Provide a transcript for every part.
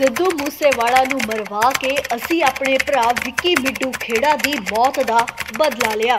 ਸਿੱਧੂ ਮੂਸੇਵਾਲਾ ਨੂੰ ਮਰਵਾ ਕੇ ਅਸੀਂ ਆਪਣੇ ਭਰਾ ਵਿੱਕੀ ਮਿੱਡੂ ਖੇੜਾ ਦੀ ਮੌਤ ਦਾ ਬਦਲਾ ਲਿਆ।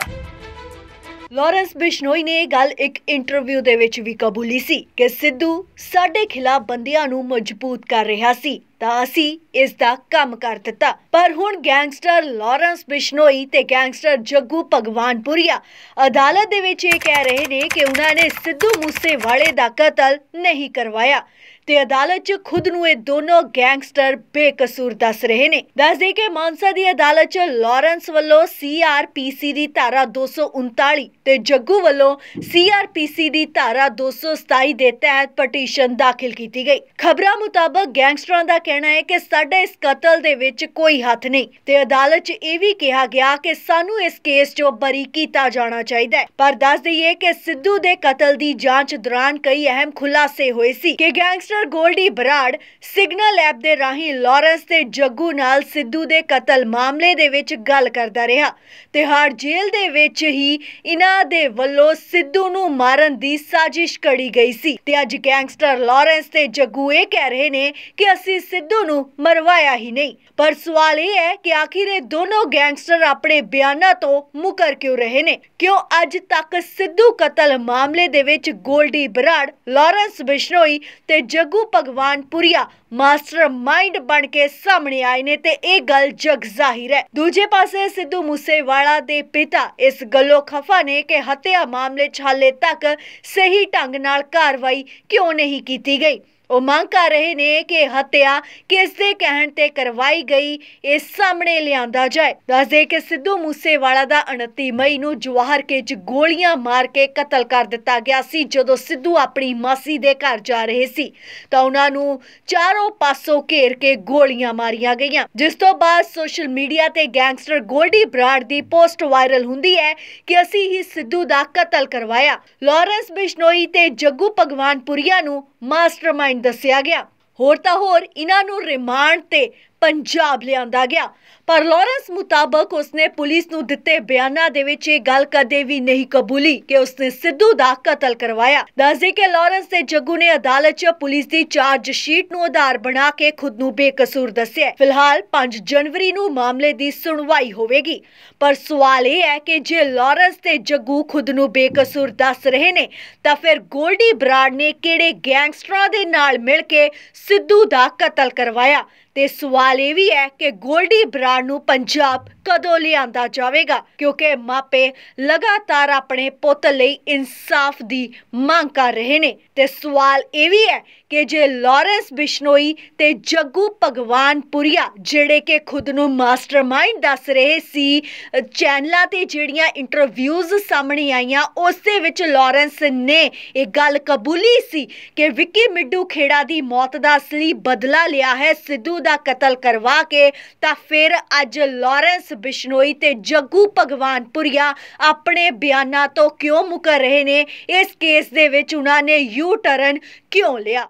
ਲਾਰੈਂਸ ਬਿਸ਼ਨੋਈ ਨੇ ਇਹ ਗੱਲ ਇੱਕ ਇੰਟਰਵਿਊ ਦੇ ਵਿੱਚ ਵੀ ਕਬੂਲੀ ਸੀ ਕਿ ਸਿੱਧੂ ਸਾਡੇ ਖਿਲਾਫ ਬੰਦਿਆਂ ਨੂੰ ਮਜ਼ਬੂਤ ਕਰ ਰਿਹਾ ਸੀ। ਤਾਂ ਅਸੀਂ ਇਸ ਦਾ ਕੰਮ ਕਰ ਦਿੱਤਾ। ਪਰ ਹੁਣ ਗੈਂਗਸਟਰ ਲਾਰੈਂਸ ਬਿਸ਼ਨੋਈ ਤੇ ਗੈਂਗਸਟਰ ਜੱਗੂ ਭਗਵਾਨਪੁਰੀਆ ਅਦਾਲਤ ਦੇ ਵਿੱਚ ਇਹ ਕਹਿ ਰਹੇ ਨੇ ਕਿ ਉਹਨਾਂ ਨੇ ਸਿੱਧੂ ਮੂਸੇਵਾਲੇ ਦਾ ਕਤਲ ਨਹੀਂ ਕਰਵਾਇਆ ਤੇ ਅਦਾਲਤ 'ਚ ਖੁਦ ਨੂੰ ਇਹ ਦੋਨੋਂ ਗੈਂਗਸਟਰ ਬੇਕਸੂਰ ਦੱਸ ਰਹੇ ਨੇ। ਦੱਸਦੇ ਕਿ ਮਾਨਸਾ ਦੀ ਅਦਾਲਤ 'ਚ ਲਾਰੈਂਸ ਵੱਲੋਂ ਸੀਆਰਪੀਸੀ ਦੀ ਧਾਰਾ 239 ਤੇ ਜੱਗੂ ਵੱਲੋਂ ਸੀਆਰਪੀਸੀ ਦੀ ਧਾਰਾ 227 ਦੇ ਤਹਿਤ ਪਟੀਸ਼ਨ ਦਾਖਲ ਕੀਤੀ ਗਈ। ਖਬਰਾਂ ਮੁਤਾਬਕ ਗੈਂਗਸਟਰਾਂ ਦਾ ਕਹਿਣਾ ਹੈ ਕਿ ਸਾਡੇ ਇਸ ਕਤਲ ਦੇ ਵਿੱਚ ਕੋਈ ਹੱਥ ਨਹੀਂ ਤੇ ਅਦਾਲਤ 'ਚ ਇਹ ਵੀ ਕਿਹਾ ਗਿਆ ਕਿ ਸਾਨੂੰ ਇਸ ਕੇਸ 'ਚੋਂ ਬਰੀ ਕੀਤਾ ਜਾਣਾ ਚਾਹੀਦਾ ਹੈ। ਪਰ ਦੱਸ ਦਈਏ ਕਿ ਸਿੱਧੂ ਦੇ ਕਤਲ ਦੀ ਜਾਂਚ ਦੌਰਾਨ ਕਈ ਅਹਿਮ ਖੁਲਾਸੇ ਹੋਏ ਸੀ ਕਿ gangster Goldy Brar signal app ਦੇ ਰਾਹੀਂ ਲਾਰੈਂਸ ਤੇ ਜੱਗੂ ਨਾਲ ਸਿੱਧੂ ਦੇ ਕਤਲ ਮਾਮਲੇ ਦੇ ਵਿੱਚ ਗੱਲ ਕਰਦਾ ਰਿਹਾ ਤਿਹਾੜ ਜੇਲ੍ਹ ਦੇ ਵਿੱਚ ਹੀ ਇਹਨਾਂ ਦੇ ਵੱਲੋਂ ਸਿੱਧੂ ਨੂੰ ਮਾਰਨ ਦੀ ਸਾਜ਼ਿਸ਼ ਕੜੀ ਗਈ ਸੀ ਤੇ ਅੱਜ ਗੈਂਗਸਟਰ ਲਾਰੈਂਸ ਤੇ ਜੱਗੂ ਇਹ ਕਹਿ ਰਹੇ ਨੇ ਕਿ ਅਸੀਂ ਸਿੱਧੂ ਨੂੰ ਮਰਵਾਇਆ ਹੀ ਨਹੀਂ। ਪਰ ਸਵਾਲ ਇਹ ਹੈ ਕਿ ਆਖਿਰ ਇਹ ਦੋਨੋਂ ਗੈਂਗਸਟਰ ਆਪਣੇ ਬਿਆਨਾਂ ਤੋਂ ਮੁਕਰ ਕਿਉਂ ਰਹੇ ਨੇ? ਕਿਉਂ ਅੱਜ ਤੱਕ ਸਿੱਧੂ ਕਤਲ ਮਾਮਲੇ ਦੇ ਵਿੱਚ ਗੋਲਡੀ ਬਰਾੜ, ਲਾਰੈਂਸ ਬਿਸ਼ਨੋਈ ਤੇ ਜੱਗੂ ਭਗਵਾਨਪੁਰੀਆ ਮਾਸਟਰ ਬਣ ਕੇ ਸਾਹਮਣੇ ਆਏ ਨੇ ਤੇ ਇਹ ਗੱਲ ਜਗ ਜ਼ਾਹਿਰ ਹੈ। ਦੂਜੇ ਪਾਸੇ ਸਿੱਧੂ ਮੂਸੇਵਾਲਾ ਦੇ ਪਿਤਾ ਇਸ ਗੱਲੋਂ ਖਫਾ ਨੇ ਕਿ ਹੱਤਿਆ ਮਾਮਲੇ 'ਚ ਹਾਲੇ ਤੱਕ ਸਹੀ ਢੰਗ ਨਾਲ ਕਾਰਵਾਈ ਕਿਉਂ ਨਹੀਂ ਕੀਤੀ ਗਈ। ਉਹ ਮੰਗ ਕਰ ਰਹੇ ਨੇ ਕਿ ਹੱਤਿਆ ਕਿਸ ਦੇ ਕਹਿਣ ਤੇ ਕਰਵਾਈ ਗਈ, ਇਹ ਸਾਹਮਣੇ ਲਿਆਂਦਾ ਜਾਏ। ਦੱਸਦੇ ਕਿ ਸਿੱਧੂ ਮੂਸੇਵਾਲਾ ਦਾ 29 ਮਈ ਨੂੰ ਜਵਾਹਰ ਕੇ ਚ ਗੋਲੀਆਂ ਮਾਰ ਕੇ ਕਤਲ ਕਰ ਦਿੱਤਾ ਗਿਆ ਸੀ, ਜਦੋਂ ਸਿੱਧੂ ਆਪਣੀ ਮਾਸੀ ਦੇ ਘਰ ਜਾ ਰਹੇ ਸੀ। ਤਾਂ ਉਹਨਾਂ ਨੂੰ ਚਾਰੋਂ ਪਾਸੋਂ ਘੇਰ ਕੇ ਗੋਲੀਆਂ ਮਾਰੀਆਂ ਗਈਆਂ। ਜਿਸ ਤੋਂ ਬਾਅਦ ਸੋਸ਼ਲ ਮੀਡੀਆ ਤੇ ਗੈਂਗਸਟਰ ਗੋਲਡੀ ਬਰਾੜ ਦੀ ਪੋਸਟ ਵਾਇਰਲ ਹੁੰਦੀ ਹੈ ਕਿ ਅਸੀਂ ਹੀ ਸਿੱਧੂ ਦਾ ਕਤਲ ਕਰਵਾਇਆ। ਲਾਰੈਂਸ ਬਿਸ਼ਨੋਈ ਤੇ ਜੱਗੂ ਭਗਵਾਨਪੁਰੀਆ ਨੂੰ ਮਾਸਟਰਮਾਈਂਡ ਦੱਸਿਆ ਗਿਆ। ਹੋਰ ਤਾਂ ਹੋਰ ਇਹਨਾਂ ਨੂੰ ਰਿਮਾਂਡ ਤੇ ਪੰਜਾਬ ਲਿਆਂਦਾ ਗਿਆ। ਪਰ ਲਾਰੈਂਸ ਮੁਤਾਬਕ ਉਸਨੇ ਪੁਲਿਸ ਨੂੰ ਦਿੱਤੇ ਬਿਆਨਾਂ ਦੇ ਵਿੱਚ ਇਹ ਗੱਲ ਕਦੇ ਵੀ ਨਹੀਂ ਕਬੂਲੀ ਕਿ ਉਸਨੇ ਸਿੱਧੂ ਦਾ ਕਤਲ ਕਰਵਾਇਆ। ਦੱਸਦੇ ਕਿ ਲਾਰੈਂਸ ਤੇ ਜੱਗੂ ਨੇ ਅਦਾਲਤ 'ਚ ਪੁਲਿਸ ਦੀ ਚਾਰਜ ਸ਼ੀਟ ਨੂੰ ਆਧਾਰ ਬਣਾ ਕੇ ਖੁਦ ਨੂੰ ਬੇਕਸੂਰ ਦੱਸਿਆ ਫਿਲਹਾਲ 5 ਜਨਵਰੀ ਨੂੰ ਮਾਮਲੇ ਦੀ ਸੁਣਵਾਈ ਹੋਵੇਗੀ। ਪਰ ਸਵਾਲ ਇਹ ਹੈ ਕਿ ਜੇ ਲਾਰੈਂਸ ਤੇ ਜੱਗੂ ਖੁਦ ਨੂੰ ਬੇਕਸੂਰ ਦੱਸ ਰਹੇ ਨੇ, ਤਾਂ ਫਿਰ ਗੋਲਡੀ ਬਰਾੜ ਨੇ ਕਿਹੜੇ ਗੈਂਗਸਟਰਾਂ ਦੇ ਨਾਲ ਮਿਲ ਕੇ ਸਿੱਧੂ ਦਾ ਕਤਲ ਕਰਵਾਇਆ? ਤੇ ਸਵਾਲ ਇਹ ਵੀ ਹੈ ਕਿ ਗੋਲਡੀ ਬਰਾੜ ਨੂੰ ਪੰਜਾਬ ਕਦੋਂ ਲਿਆਂਦਾ ਜਾਵੇਗਾ? ਕਿਉਂਕਿ ਮਾਪੇ ਲਗਾਤਾਰ ਆਪਣੇ ਪੁੱਤ ਲਈ ਇਨਸਾਫ ਦੀ ਮੰਗ ਕਰ ਰਹੇ ਨੇ। ਤੇ ਸਵਾਲ ਇਹ ਵੀ ਹੈ ਕਿ ਜੇ ਲਾਰੈਂਸ ਬਿਸ਼ਨੋਈ ਤੇ ਜੱਗੂ ਭਗਵਾਨਪੁਰੀਆ, ਜਿਹੜੇ ਕਿ ਖੁਦ ਨੂੰ ਮਾਸਟਰਮਾਈਂਡ ਦੱਸ ਰਹੇ ਸੀ, ਚੈਨਲਾਂ ਤੇ ਜਿਹੜੀਆਂ ਇੰਟਰਵਿਊਜ਼ ਸਾਹਮਣੇ ਆਈਆਂ, ਉਸ ਦੇ ਵਿੱਚ ਲਾਰੈਂਸ ਨੇ ਇਹ ਗੱਲ ਕਬੂਲੀ ਸੀ ਕਿ ਵਿੱਕੀ ਮਿੱਡੂ ਖੇੜਾ ਦੀ ਮੌਤ ਦਾ ਅਸਲੀ ਬਦਲਾ ਲਿਆ ਹੈ, ਸਿੱਧੂ ਦਾ ਕਤਲ ਕਰਵਾ ਕੇ, ਤਾਂ ਫਿਰ ਅੱਜ ਲਾਰੈਂਸ ਬਿਸ਼ਨੋਈ ਤੇ ਜੱਗੂ ਭਗਵਾਨਪੁਰੀਆ ਆਪਣੇ ਬਿਆਨਾਂ ਤੋਂ ਕਿਉਂ ਮੁਕਰ ਰਹੇ ਨੇ? ਇਸ ਕੇਸ ਦੇ ਵਿੱਚ ਉਹਨਾਂ ਨੇ ਯੂ ਟਰਨ ਕਿਉਂ ਲਿਆ?